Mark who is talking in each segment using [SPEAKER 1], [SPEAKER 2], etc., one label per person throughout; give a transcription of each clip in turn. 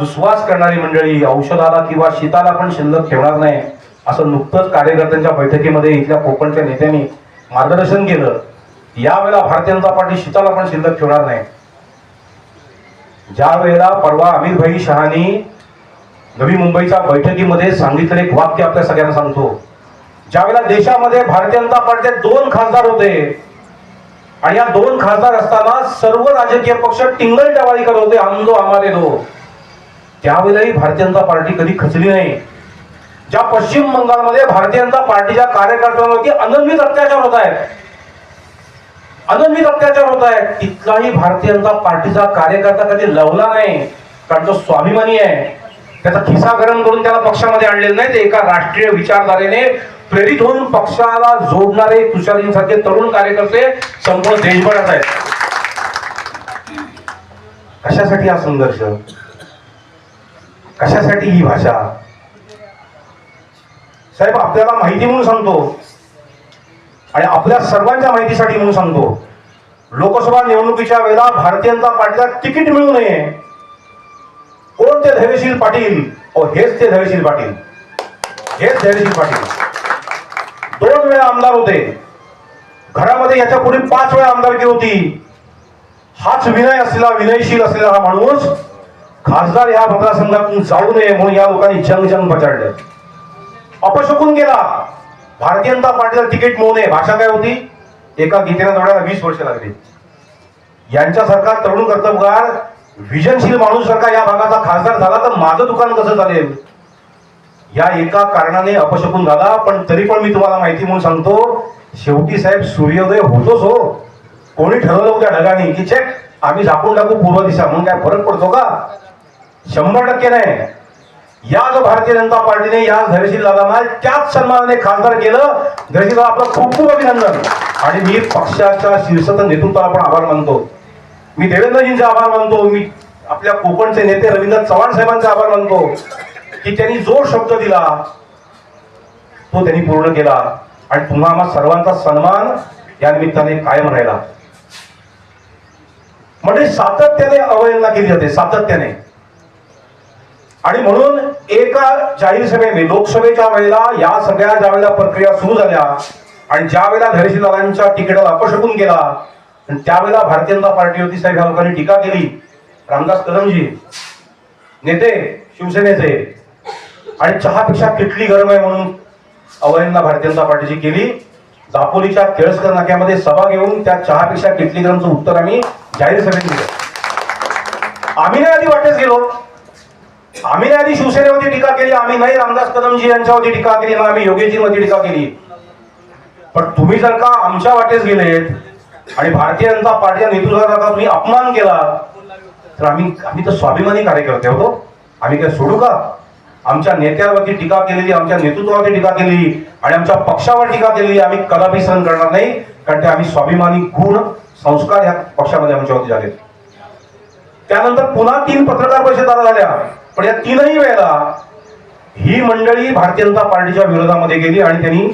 [SPEAKER 1] दुस्वास करणारी मंडळी औषधाला किंवा शीताला पण शिल्लक ठेवणार नाही असं नुकतंच कार्यकर्त्यांच्या बैठकीमध्ये इथल्या कोकणच्या नेत्यांनी मार्गदर्शन केलं. यावेळेला भारतीय जनता पार्टी शीताला पण शिल्लक ठेवणार नाही. ज्या वेळेला परवा अमित भाई शहानी नवी मुंबईच्या बैठकीमध्ये सांगितलेलं एक वाक्य आपल्या सगळ्यांना सांगतो. ज्यावेळेला देशामध्ये भारतीय जनता पार्टीचे दोन खासदार होते आणि या दोन खासदार असताना सर्व राजकीय पक्ष टिंगल टवाळी करत होते आमदो आम्हाला दो. त्यावेळेलाही भारतीय जनता पार्टी कधी खचली नाही. ज्या पश्चिम बंगालमध्ये भारतीय जनता पार्टीच्या कार्यकर्त्यांवरती अनन्वित अत्याचार होत आहेत. अनन्वित अत्याचार होत आहेत. तिथलाही भारतीय जनता पार्टीचा कार्यकर्ता कधी लवला नाही. कारण तो स्वाभिमानी आहे. त्याचा खिसा गरम करून त्याला पक्षामध्ये आणलेलं नाही. ते एका राष्ट्रीय विचारधारेने प्रेरित होऊन पक्षाला जोडणारे तुषारींसारखे तरुण कार्यकर्ते संपूर्ण देशभरात आहेत. कशासाठी हा संघर्ष? कशासाठी ही भाषा? साहेब आपल्याला माहिती म्हणून सांगतो. आणि आपल्या सर्वांच्या माहितीसाठी म्हणून सांगतो. लोकसभा निवडणुकीच्या वेळेला भारतीय जनता पार्टीला तिकीट मिळू नये. कोण ते धैर्यशील पाटील? ओ हेच ते धैर्यशील पाटील. हेच धैर्यशील पाटील. दोन वेळा आमदार होते. घरामध्ये याच्यापुढे पाच वेळा आमदारकी होती. हाच विनय असलेला विनयशील असलेला हा माणूस खासदार या मतदारसंघातून जाऊ नये म्हणून या लोकांनी जंग जंग पचाडले अपशकून गेला. भारतीय जनता पार्टीला तिकीट मिळू नये. भाषा काय होती? एका गीतेला जोडायला वीस वर्ष लागली. यांच्यासारखा तरुण कर्तबगार विजनशील माणूस सारखा या भागाचा खासदार झाला तर माझं दुकान कसं चालेल? या एका कारणाने अपशकून झाला पण तरी पण मी तुम्हाला माहिती म्हणून सांगतो शेवटी साहेब सूर्योदय होतोच हो. कोणी ठरवलं होत्या ढगाने? की चेक आम्ही झाकून टाकू पूर्व दिशा. म्हणून काय फरक पडतो का? शंभर टक्के नाही. या जो भारतीय जनता पार्टीने या धैर्यशील दादांना त्याच सन्मानाने खासदार केलं धैर्यशील दादा आपलं खूप खूप अभिनंदन. आणि मी पक्षाच्या शीर्षस्थ नेतृत्वाला पण आभार मानतो. मी देवेंद्रजींचे आभार मानतो. मी आपल्या कोकणचे नेते रवींद्र चव्हाण साहेबांचे आभार मानतो. की त्यांनी जो शब्द दिला तो त्यांनी पूर्ण केला. आणि पुन्हा आम्हा सर्वांचा सन्मान या निमित्ताने कायम राहिला. म्हणजे सातत्याने अवहेलना केली जाते सातत्याने. आणि म्हणून एका जाहीर सभेने लोकसभेच्या वेळेला या सगळ्या ज्या वेळेला प्रक्रिया सुरू झाल्या आणि ज्या वेळेला धैर्यशील दादांच्या तिकिटाला अपशकून गेला आणि त्यावेळेला भारतीय जनता पार्टी होती साहेब ह्या लोकांनी टीका केली. रामदास कदमजी नेते शिवसेनेचे आणि चहापेक्षा किटली गरम आहे म्हणून अवयंना भारतीय जनता पार्टीची केली. दापोलीच्या केळसकर नाक्यामध्ये सभा घेऊन त्या चहापेक्षा किटली गरमचं उत्तर आम्ही जाहीर सभेत दिलं. आम्ही नाही आधी वाटेच गेलो. आम्ही नाही आधी शिवसेनेवरती टीका केली आम्ही नाही रामदास कदमजी यांच्यावरती टीका केली ना आम्ही योगेशजींवरती टीका केली. पण तुम्ही जर का आमच्या वाटेच गेलेत आणि भारतीय जनता पार्टीच्या नेतृत्वाचा जर का तुम्ही अपमान केला तर आम्ही आम्ही तर स्वाभिमानी कार्यकर्ते होतो हो. आम्ही काय सोडू का? आमच्या नेत्यावरती टीका केलेली आमच्या नेतृत्वावरती टीका केलेली आणि आमच्या पक्षावर टीका केलेली आम्ही कदापि सहन करणार नाही कारण ते आम्ही स्वाभिमानी गुण संस्कार या पक्षामध्ये आमच्यावरती झाले त्यानंतर पुन्हा तीन पत्रकार परिषदा झाल्या. पण या तीनही वेळेला ही मंडळी भारतीय जनता पार्टीच्या विरोधामध्ये गेली आणि त्यांनी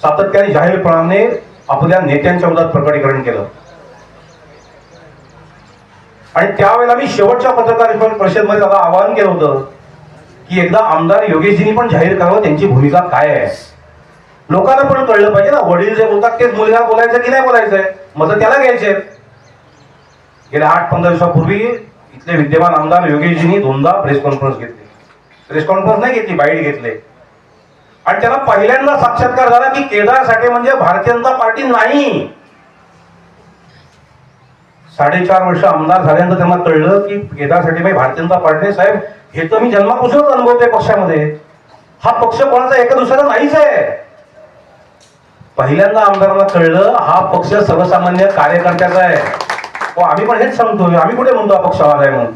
[SPEAKER 1] सातत्याने जाहीरपणाने आपल्या नेत्यांच्या विरोधात प्रकटीकरण केलं. आणि त्यावेळेला मी शेवटच्या पत्रकार परिषदमध्ये त्याला आवाहन केलं होतं की एकदा आमदार योगेशजींनी पण जाहीर करावं त्यांची भूमिका काय आहे? लोकांना पण कळलं पाहिजे ना वडील जे बोलतात तेच मुलीला बोलायचं की नाही बोलायचंय मग त्याला घ्यायचे गेल्या आठ पंधरा दिवसापूर्वी इथले विद्यमान आमदार योगेशजींनी दोनदा प्रेस कॉन्फरन्स घेतली. प्रेस कॉन्फरन्स नाही घेतली बाईट घेतले. आणि त्यांना पहिल्यांदा साक्षात्कार झाला की केदार साठे म्हणजे भारतीय जनता पार्टी नाही. साडेचार वर्ष आमदार झाल्यानंतर त्यांना कळलं की केदार साठे भाई भारतीय जनता पार्टी साहेब. हे तर मी जन्मापासूनच अनुभवतोय पक्षामध्ये. हा पक्ष कोणाचा एका दुसऱ्याचा नाहीच आहे. पहिल्यांदा आमदारांना कळलं हा पक्ष सर्वसामान्य कार्यकर्त्याचा आहे. हो आम्ही पण हेच सांगतो आम्ही कुठे म्हणतो अपक्षवाद आहे म्हणून?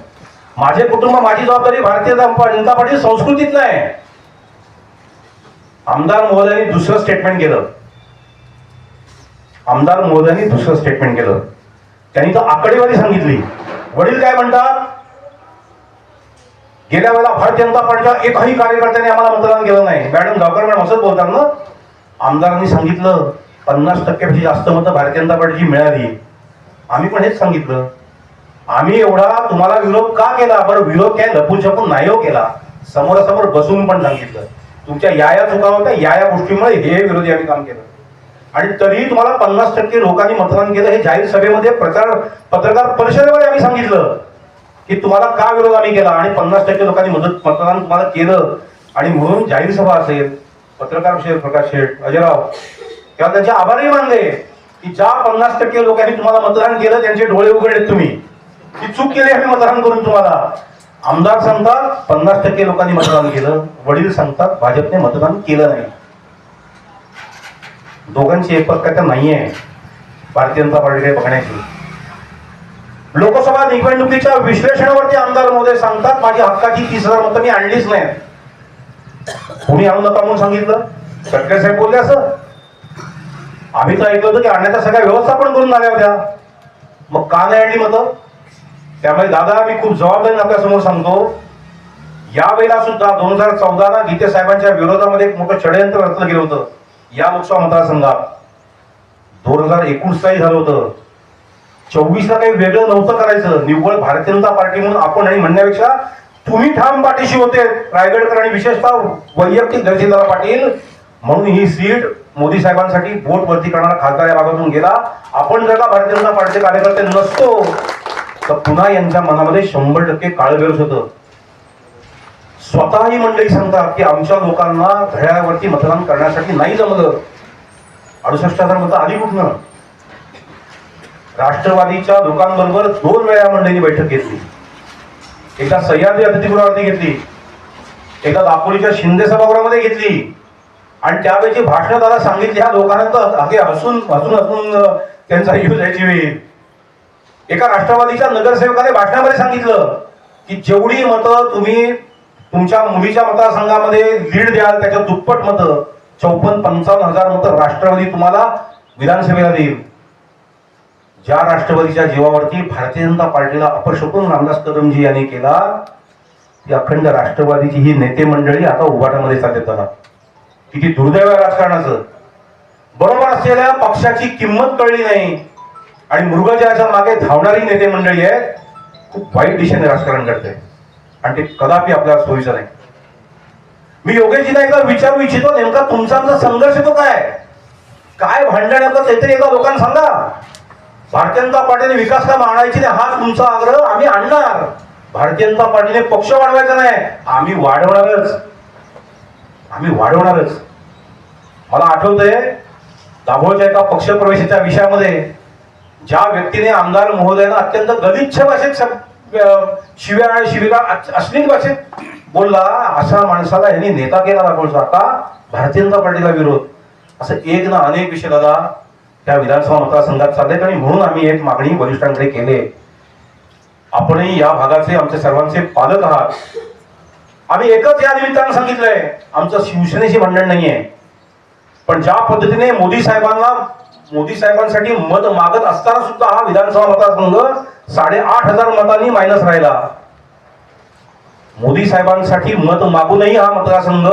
[SPEAKER 1] माझे कुटुंब माझी जबाबदारी भारतीय जनता पार्टी संस्कृतीत नाही. आमदार महोदयांनी दुसरं स्टेटमेंट केलं. आमदार महोदयांनी दुसरं स्टेटमेंट केलं. त्यांनी तर आकडेवारी सांगितली. वडील काय म्हणतात? गेल्या वेळेला भारतीय जनता पार्टीच्या एकही कार्यकर्त्याने आम्हाला मतदान केलं नाही. मॅडम गावकर मॅडम असंच बोलतात ना? आमदारांनी सांगितलं पन्नास टक्क्यापेक्षा जास्त मतं भारतीय जनता पार्टीची मिळाली. आम्ही पण हेच सांगितलं. आम्ही एवढा तुम्हाला विरोध का केला? बरं विरोध काय? लपून छपून नाही हो केला. समोरासमोर बसून पण सांगितलं. तुमच्या या या चुका होत्या या या गोष्टीमुळे हे विरोधी आम्ही काम केलं. आणि तरीही तुम्हाला पन्नास टक्के लोकांनी मतदान केलं हे जाहीर सभेमध्ये प्रचार पत्रकार परिषदेमध्ये आम्ही सांगितलं की तुम्हाला का विरोध आम्ही केला? आणि पन्नास टक्के लोकांनी मदत मतदान तुम्हाला केलं. आणि म्हणून जाहीर सभा असेल पत्रकार शेठ प्रकाश शेठ अजयराव किंवा त्यांचे आभारही मानले. की ज्या पन्नास टक्के लोकांनी तुम्हाला मतदान केलं त्यांचे डोळे उघडलेत तुम्ही. ही चूक केली आम्ही मतदान करून तुम्हाला. आमदार सांगतात पन्नास टक्के लोकांनी मतदान केलं. वडील सांगतात भाजपने मतदान केलं नाही. दोघांची एकपत्ता नाहीये भारतीय जनता पार्टीकडे बघण्याची. लोकसभा निवडणुकीच्या विश्लेषणावरती आमदार महोदय सांगतात माझी हक्काची तीस हजार मतं मी आणलीच नाही कोणी आणू नका म्हणून सांगितलं? सरकार साहेब बोलले असं. आम्ही तर ऐकलं होतं की आणण्याच्या सगळ्या व्यवस्थापन करून झाल्या होत्या. मग का नाही आणली मतं? त्यामुळे दादा मी खूप जबाबदारी आपल्यासमोर सांगतो यावेळेला सुद्धा दोन हजार चौदाला गीते साहेबांच्या विरोधामध्ये एक मोठं षडयंत्र रचलं गेलं होतं. या लोकसभा मतदारसंघात. दोन हजार एकोणीसलाही झालं होतं. चोवीसला काही वेगळं नव्हतं करायचं. निव्वळ भारतीय जनता पार्टी म्हणून आपण आणि म्हणण्यापेक्षा तुम्ही ठाम पाठीशी होते. रायगडकर आणि विशेषतः वैयक्तिक दर्जेदार पाटील म्हणून ही सीट मोदी साहेबांसाठी बोट वरती करणारा खासदार या भागातून गेला. आपण जर का भारतीय जनता पार्टीचे कार्यकर्ते नसतो तर पुन्हा यांच्या मनामध्ये शंभर टक्के काळवेरच होतं. स्वतःही मंडळी सांगतात की आमच्या लोकांना घड्याळावरती मतदान करण्यासाठी नाही जमलं. अडुसष्ट हजार मतं आली कुठनं? राष्ट्रवादीच्या लोकांबरोबर दोन वेळा मंडळींनी बैठक घेतली. एकदा सह्याद्री अतिथीगृहावरती घेतली. एकदा दापोलीच्या शिंदे सभागृहामध्ये घेतली. आणि त्यावेळेची भाषणं त्याला सांगितली ह्या लोकांना तर अगे हसून हसून हसून त्यांचा यूज यायची वेळ एका राष्ट्रवादीच्या नगरसेवकाने भाषणामध्ये सांगितलं की जेवढी मतं तुम्ही तुमच्या मुलीच्या मतदारसंघामध्ये लीड द्याल त्याच्या दुप्पट मतं चौपन्न पंचावन्न हजार मतं राष्ट्रवादी तुम्हाला विधानसभेला देईल. ज्या राष्ट्रवादीच्या जीवावरती भारतीय जनता पार्टीला अपशकून रामदास कदमजी यांनी केला ती अखंड राष्ट्रवादीची ही नेते मंडळी आता उभाटामध्ये चालत त्याला किती दुर्दैव आहे राजकारणाचं. बरोबर असलेल्या पक्षाची किंमत कळली नाही. आणि मृगजयाच्या मागे धावणारी नेते मंडळी आहेत खूप वाईट दिशेने राजकारण करते. आणि ते कदापि आपल्याला सोयीचं नाही. मी योगेशजीला एकदा विचारू इच्छितो नेमका तुमचा आमचा संघर्ष तो काय काय भांडण आहे? काहीतरी एका लोकांना सांगा. भारतीय जनता पार्टीने विकास काम आणायची नाही हा तुमचा आग्रह आम्ही आणणार. भारतीय जनता पार्टीने पक्ष वाढवायचा नाही. आम्ही वाढवणारच. आम्ही वाढवणारच. मला आठवतंय दाभोळच्या एका पक्षप्रवेशाच्या विषयामध्ये ज्या व्यक्तीने आमदार महोदयानं अत्यंत गलिच्छ भाषेत शिव्या आणि शिविका अश्लील भाषेत बोलला अशा माणसाला यांनी नेता केला दाखवचा आता भारतीय जनता पार्टीला विरोध. असं एक ना अनेक विषय दादा त्या विधानसभा मतदारसंघात चाललेत आणि म्हणून आम्ही एक मागणी वरिष्ठांकडे केले. आपणही या भागाचे आमच्या सर्वांचे पालक आहात. आम्ही एकच या निमित्तानं सांगितलंय आमचं शिवसेनेशी भांडण नाहीये. पण ज्या पद्धतीने मोदी साहेबांना मोदी साहेबांसाठी मत मागत असताना सुद्धा हा विधानसभा मतदारसंघ साडेआठ हजार मतांनी मायनस राहिला. मोदी साहेबांसाठी मत मागूनही हा मतदारसंघ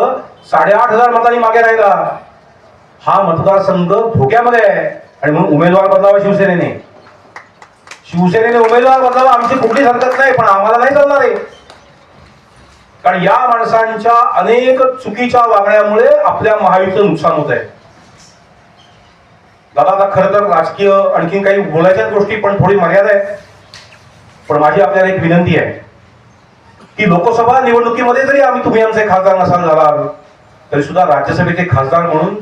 [SPEAKER 1] साडेआठ हजार मतांनी मागे राहिला. हा मतदारसंघ धोक्यामध्ये आहे. आणि म्हणून उमेदवार बदलावा शिवसेनेने. शिवसेनेने उमेदवार बदलावा आमची कुठलीच हरकत नाही पण आम्हाला नाही चालणार आहे. कारण या माणसांच्या अनेक चुकीच्या वागण्यामुळे आपल्या महायुतीचं नुकसान होत आहे दादा आता खरं तर राजकीय आणखीन काही बोलायच्या गोष्टी पण थोडी मर्यादा आहे पण माझी आपल्याला एक विनंती आहे की लोकसभा निवडणुकीमध्ये जरी आम्ही तुम्ही आमचे खासदार नसाल झाला तरी सुद्धा राज्यसभेचे खासदार म्हणून